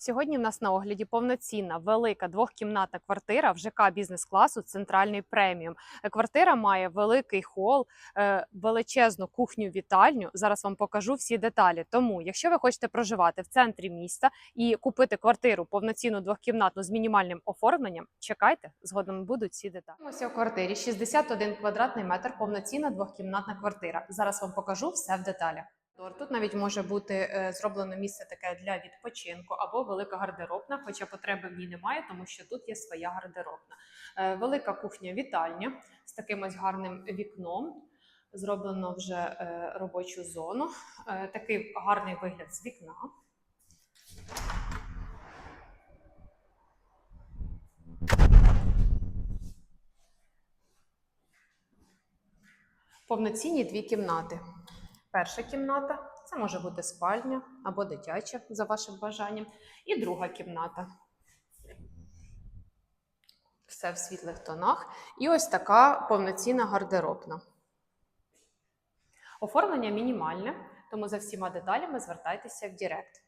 Сьогодні в нас на огляді повноцінна велика двохкімнатна квартира в ЖК бізнес-класу Центральний преміум. Е, Квартира має великий хол, е, величезну кухню-вітальню. Зараз вам покажу всі деталі. Тому, якщо ви хочете проживати в центрі міста і купити квартиру повноцінну двохкімнатну з мінімальним оформленням, чекайте, згодом будуть всі деталі. Ось у квартирі 61 квадратний метр, повноцінна двохкімнатна квартира. Зараз вам покажу все в деталях. Тут навіть може бути е, зроблено місце таке для відпочинку або велика гардеробна, хоча потреби в ній немає, тому що тут є своя гардеробна. Е, Велика кухня-вітальня з таким ось гарним вікном. Зроблено вже е, робочу зону. Такий гарний вигляд з вікна. Повноцінні дві кімнати. Перша кімната це може бути спальня або дитяча за вашим бажанням. І друга кімната. Все в світлих тонах. І ось така повноцінна гардеробна. Оформлення мінімальне, тому за всіма деталями звертайтеся в Директ.